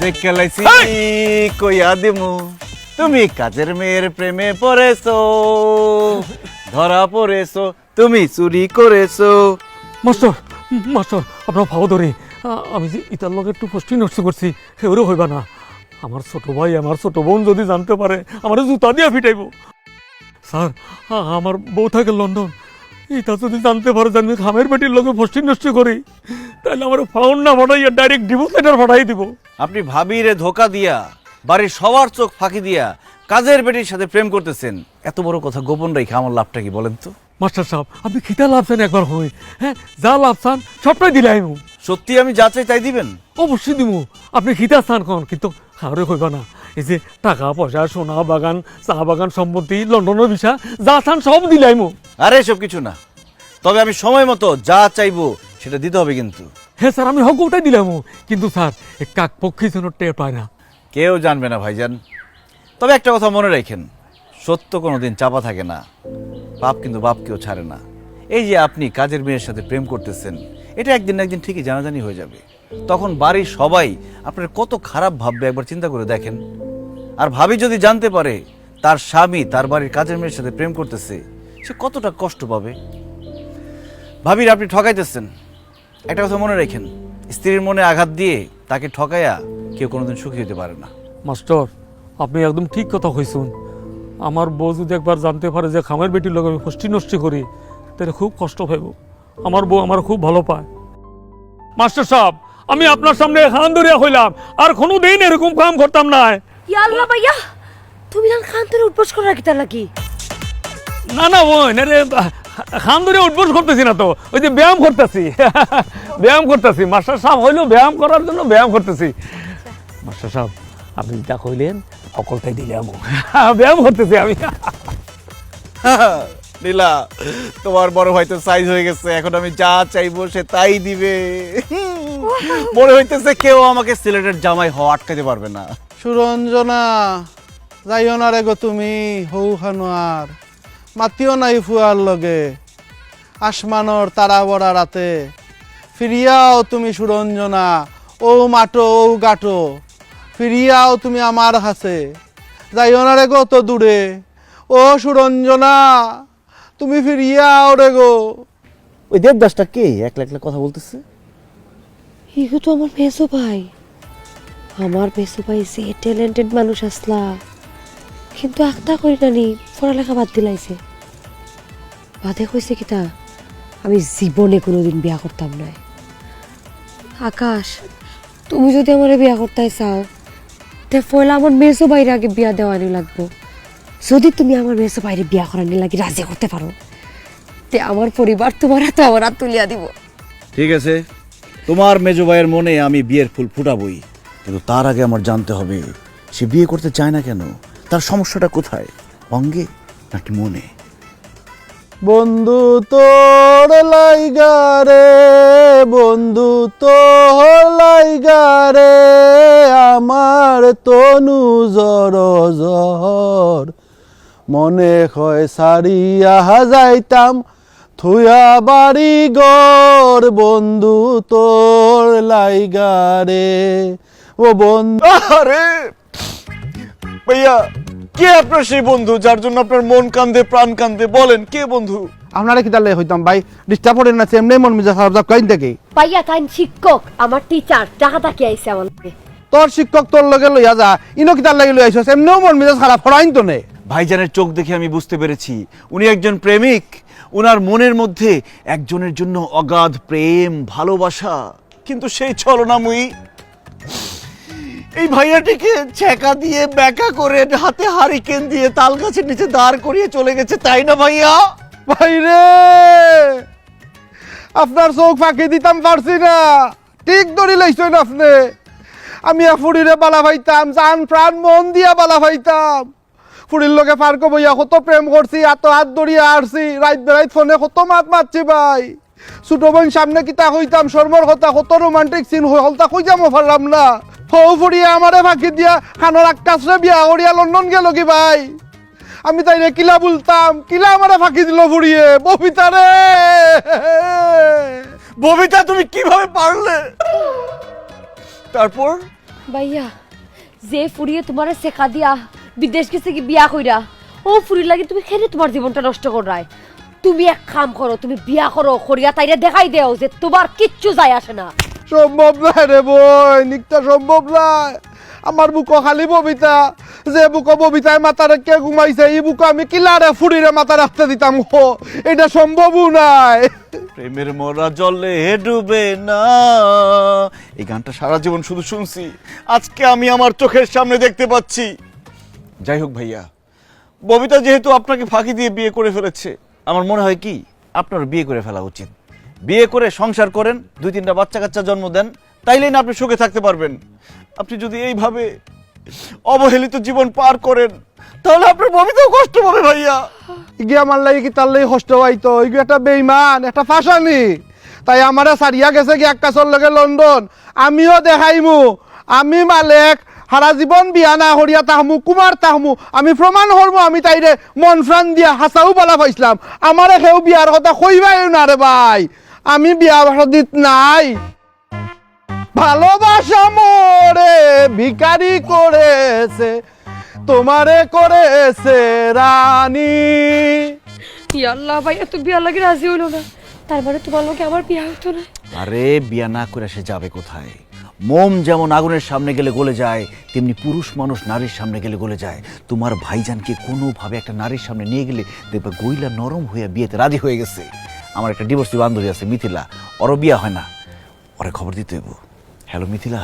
দেখে লাইছি কইয়া দিমু তুমি কাজের মেয়ের প্রেমে পড়েছো ধরা পড়েছো তুমি চুরি করেছ। মাস্টার মাস্টার আপনার ভাও ধরে আমি যে ইতার লগে একটু ফষ্টি নষ্ট করছি সেওরে হইবা না। আমার ছোট ভাই আমার ছোট বোন যদি জানতে পারে আমার জুতা দিয়া ফিটাইব। স্যার আমার বউ থাকে লন্ডন ইতা যদি জানতে পারে যে আমি খামের বেটির লোকে ফষ্টি নষ্ট করি তাহলে আমার ফাউন্ড না ফাটাইয়া ডাইরেক্ট ডিভোর্স লেটার ফাটাই দিব। আপনি ভাবিরে ধোকা দিয়া বাড়ির সবার চোখ ফাঁকি দিয়া কাজের বেটির সাথে প্রেম করতেছেন। এত বড় কথা গোপন রেখে আমার লাভটা কি বলেন তো? মাস্টার সাহেব আপনি খিতা লাভ লাভছেন একবার হই হ্যাঁ যা লাভ লাভছান সবটাই দিলে দিলাই সত্যি আমি যা চাই তাই দিবেন? অবশ্যই দিব আপনি খিতা স্থান কন কিন্তু হারে হইব না। এই যে টাকা পয়সা সোনা বাগান চা বাগান সম্পত্তি লন্ডনের ভিসা যা চান সব দিলে দিলাইমু আরে এসব কিছু না। তবে আমি সময় মতো যা চাইব সেটা দিতে হবে কিন্তু। হ্যাঁ স্যার আমি হক ওটাই দিলামু। কিন্তু স্যার কাক পক্ষী যেন টের পায় না। কেউ জানবে না ভাইজান। তবে একটা কথা মনে রাখেন সত্য কোনো দিন চাপা থাকে না। বাপ কিন্তু বাপকেও ছাড়ে না। এই যে আপনি কাজের মেয়ের সাথে প্রেম করতেছেন এটা একদিন না একদিন ঠিকই জানাজানি হয়ে যাবে। তখন বাড়ির সবাই আপনার কত খারাপ ভাববে একবার চিন্তা করে দেখেন। আর ভাবি যদি জানতে পারে তার স্বামী তার বাড়ির কাজের মেয়ের সাথে প্রেম করতেছে সে কতটা কষ্ট পাবে? ভাবির আপনি ঠকাইতেছেন। একটা কথা মনে রাখেন স্ত্রীর মনে আঘাত দিয়ে তাকে ঠকাইয়া কেউ কোনোদিন সুখী হতে পারে না। মাস্টার আপনি একদম ঠিক কথা কইছুন। আমার বউ যদি একবার জানতে পারে যে খামের বেটির লোক আমি ফষ্টি নষ্টি করি তাহলে খুব কষ্ট পাইব। আমার বউ আমার খুব ভালো পায়। মাস্টার সাহেব আমি আপনার সামনে খান ধরিয়া হইলাম আর কোনো দিন এরকম কাম করতাম না ইয়া আল্লাহ ভাইয়া তুমি না খান তোর উঠবোস করে রাখি তার লাগি? না না ওই না রে খান ধরে উঠবোস করতেছি না তো। ওই যে ব্যায়াম করতেছি। ব্যায়াম করতেছি। মাস্টার সাহেব হইল ব্যায়াম করার জন্য ব্যায়াম করতেছি। মাস্টার সাহেব আপনি যা কইলেন অকলটাই দিলাম ব্যায়াম করতেছি আমি। নীলা তোমার বড় ভাই তো সাইজ হয়ে গেছে। এখন আমি যা চাইব সে তাই দিবে। মনে হইতেছে কেউ আমাকে সিলেটের জামাই হওয়া আটকাতে পারবে না। সুরঞ্জনা যাইও না রে গো তুমি হৌ হানোয়ার মাতিও নাই ফুয়ার লগে। আসমানর তারা বড়া রাতে ফিরিয়াও তুমি সুরঞ্জনা ও মাটো ও গাটো। ফিরিয়াও তুমি আমার হাসে যাইও না রে গো তো দূরে ও সুরঞ্জনা তুমি ফিরিয়াও রে গো। ওই দেবদাসটা কে? একলা একলা কথা বলতেছে। ইগো তো আমার মেসো ভাই। আমার মেসো ভাই যে ট্যালেন্টেড মানুষ আসলা। কিন্তু একটা করি নানি পড়ালেখা বাদ দিলাইছে বাদে কইছে কিতা আমি জীবনে কোনোদিন বিয়া করতাম না আকাশ, তুমি যদি আমার বিয়া করতে চাও, তে পয়লা আমার মেসো বাইরে আগে বিয়া দেওয়ানি লাগবো। যদি তুমি আমার মেসো বাইরে বিয়া করানি লাগি রাজি করতে পারো, তে আমার পরিবার তোমার হাতে আমার হাত তুলিয়া দিব। ঠিক আছে, তোমার মেজো ভাইয়ের মনে আমি বিয়ের ফুল ফুটাবই, কিন্তু তার আগে আমার জানতে হবে, সে বিয়ে করতে চায় না কেন? তার সমস্যাটা কোথায়? অঙ্গে নাকি মনে? বন্ধু তোর লাইগারে বন্ধু তোর লাইগারে আমার তনু জর জহর। মনে হয় সারিয়া যাইতাম থুয়া বাড়ি গর বন্ধু তোর লাইগারে ও বন্ধু আরে! ভাইয়া! কে আপনার সেই বন্ধু যার জন্য আপনার মন কান্দে প্রাণ কান্দে? বলেন কে বন্ধু? আপনারা কি তাহলে হইতাম ভাই ডিস্টার্ব করেন না এমনি মন মিজা খারাপ যাক কাইন থেকে পাইয়া তাই শিক্ষক আমার টিচার টাকা তাকি আইছে লগে। তোর শিক্ষক তোর লগে লইয়া যা ইনো কি তার লাগে লই আইছস এমনিও মন মিজাজ খারাপ হরাইন তো নে। ভাইজানের চোখ দেখে আমি বুঝতে পেরেছি উনি একজন প্রেমিক। উনার মনের মধ্যে একজনের জন্য অগাধ প্রেম ভালোবাসা। কিন্তু সেই ছলনাময়ী এই ভাইয়াটিকে ছ্যাঁকা দিয়ে, ব্যাকা করে হাতে হারিকেন দিয়ে তাল গাছের নিচে দাঁড় করিয়ে চলে গেছে, তাই না ভাইয়া? ভাই রে আপনার চোখ ফাঁকি দিতাম পারছি না। ঠিক ধরি লাইছেন আপনি। আমি ফুড়িরে বালা ভাইতাম, জান প্রাণ মন দিয়া বালা ভাইতাম। ফুড়ির লগে পার্ক বইয়া কত প্রেম করছি, এত হাত ধরিয়া আসছি রাত বেড়াইত ফোনে কত মাত মারছি ভাই। ছোট বোন সামনে কিতা হইতাম, শর্মর কথা, কত রোমান্টিক সিন হলতা কই যাব পারলাম না। ফৌ ফুড়িয়া আমারে ফাঁকি দিয়া খানোর আকাশে বিয়া করিয়া লন্ডন গেল কি ভাই? আমি তাই রে কিলা বলতাম, কিলা আমারে ফাঁকি দিল ফুড়িয়ে? ববিতা রে! ববিতা, তুমি কীভাবে পারলে? তারপর? ভাইয়া, যে ফুরিয়ে তোমার শেখা দিয়া বিদেশ গেছে কি বিয়া কইরা, ও ফুরি লাগি তুমি খেলে তোমার জীবনটা নষ্ট করায়? তুমি এক কাম করো, তুমি বিয়া করো, করিয়া তাইরে দেখাই দেও যে তোমার কিচ্ছু যায় আসে না। সম্ভব নাই রে বই, নিকটা সম্ভব নাই। আমার বুক খালি ববিতা, যে বুক ববিতায় মাথা রেখে ঘুমাইছে, এই বুক আমি কিলারে ফুড়িরে মাথা রাখতে দিতাম, হো, এটা সম্ভবও নাই। প্রেমের মরা জলে ডুবে না। এই গানটা সারা জীবন শুধু শুনছি, আজকে আমি আমার চোখের সামনে দেখতে পাচ্ছি। যাই হোক ভাইয়া, ববিতা যেহেতু আপনাকে ফাঁকি দিয়ে বিয়ে করে ফেলেছে, আমার মনে হয় কি, আপনার বিয়ে করে ফেলা উচিত। বিয়ে করে সংসার করেন, দুই তিনটা বাচ্চা কাচ্চা জন্ম দেন, তাইলেই না আপনি সুখে থাকতে পারবেন। আপনি যদি এইভাবে অবহেলিত জীবন পার করেন, তাহলে আপনার ববিতাও কষ্ট পাবে ভাইয়া। ইগে আমার লাগে কি তার লাগে কষ্ট হইতো ইগে একটা বেইমান, একটা ফাঁসানি। তাই আমারে সারিয়া গেছে কি এক কাছর লগে লন্ডন। আমিও দেখাইমু। আমি মালেক, সারা জীবন বিয়া না হরিয়া তাহমু, কুমার তাহমু। আমি প্রমাণ হরমু, আমি তাইরে মন প্রাণ দিয়া হাসাও পালা পাইছিলাম। আমারে সেও বিয়ার কথা কইবাই না রে ভাই। আমি বিয়া ভাষা দিত নাই। ভালোবাসা মোরে ভিকারি করেছে তোমারে করেছে রানী। আল্লাহ ভাইয়া তো বিয়া লাগি রাজি হইল না। তারপরে তোমার লোকে আমার বিয়া হতো না। আরে বিয়া না করে সে যাবে কোথায়? মোম যেমন আগুনের সামনে গেলে গলে যায় তেমনি পুরুষ মানুষ নারীর সামনে গেলে গলে যায়। তোমার ভাইজানকে কোনোভাবে একটা নারীর সামনে নিয়ে গেলে দেখবে গইলা নরম হয়ে বিয়েতে রাজি হয়ে গেছে। আমার একটা ডিভোর্সি বান্ধবী আছে, মিথিলা। ওরও বিয়া হয় না। ওরে খবর দিতে হইব। হ্যালো, মিথিলা।